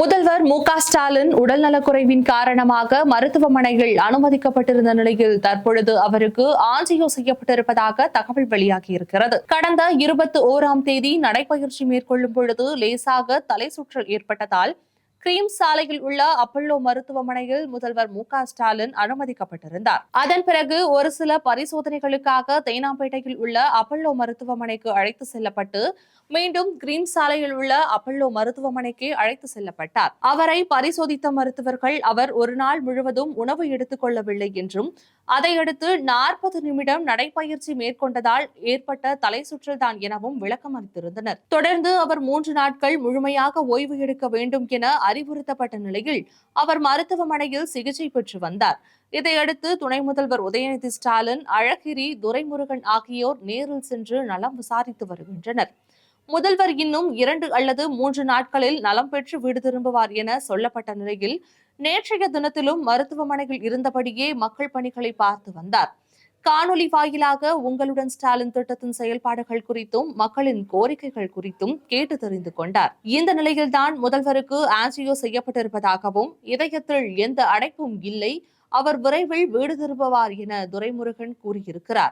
முதல்வர் மு க ஸ்டாலின் உடல்நலக்குறைவின் காரணமாக மருத்துவமனையில் அனுமதிக்கப்பட்டிருந்த நிலையில் தற்பொழுது அவருக்கு ஆஞ்சியோ செய்யப்பட்டிருப்பதாக தகவல் வெளியாகியிருக்கிறது. கடந்த இருபத்தி ஓராம் தேதி நடைபயிற்சி மேற்கொள்ளும் பொழுது லேசாக தலை சுற்றல் ஏற்பட்டதால் கிரீம் சாலையில் உள்ள அப்பல்லோ மருத்துவமனையில் முதல்வர் மு ஸ்டாலின் அனுமதிக்கப்பட்டிருந்தார். அதன் பிறகு ஒரு சில பரிசோதனைகளுக்காக தேனாம்பேட்டையில் உள்ள அப்பல்லோ மருத்துவமனைக்கு அழைத்து செல்லப்பட்டு மீண்டும் கிரீம் சாலையில் உள்ள அப்பல்லோ மருத்துவமனைக்கு அழைத்து செல்லப்பட்டார். அவரை பரிசோதித்த மருத்துவர்கள் அவர் ஒரு நாள் முழுவதும் உணவு எடுத்துக் கொள்ளவில்லை என்றும் அதையடுத்து நாற்பது நிமிடம் நடைப்பயிற்சி மேற்கொண்டதால் ஏற்பட்ட தலை சுற்றல் தான் எனவும் விளக்கம் அளித்திருந்தனர் தொடர்ந்து அவர் மூன்று நாட்கள் முழுமையாக ஓய்வு எடுக்க வேண்டும் என அறிவுறுத்தப்பட்ட நிலையில் அவர் மருத்துவமனையில் சிகிச்சை பெற்று வந்தார். இதையடுத்து துணை முதல்வர் உதயநிதி ஸ்டாலின் அழகிரி துரைமுருகன் ஆகியோர் நேரில் சென்று நலம் விசாரித்து வருகின்றனர். முதல்வர் இன்னும் இரண்டு அல்லது மூன்று நாட்களில் நலம் பெற்று வீடு திரும்புவார் என சொல்லப்பட்ட நிலையில் நேற்றைய தினத்திலும் மருத்துவமனையில் இருந்தபடியே மக்கள் பணிகளை பார்த்து வந்தார். காணொலி வாயிலாக உங்களுடன் ஸ்டாலின் திட்டத்தின் செயல்பாடுகள் குறித்தும் மக்களின் கோரிக்கைகள் குறித்தும் கேட்டு தெரிந்து கொண்டார். இந்த நிலையில்தான் முதல்வருக்கு ஆன்ஜியோ செய்யப்பட்டிருப்பதாகவும் இதயத்தில் எந்த அடைப்பும் இல்லை அவர் விரைவில் வீடு திரும்புவார் என துரைமுருகன் கூறியிருக்கிறார்.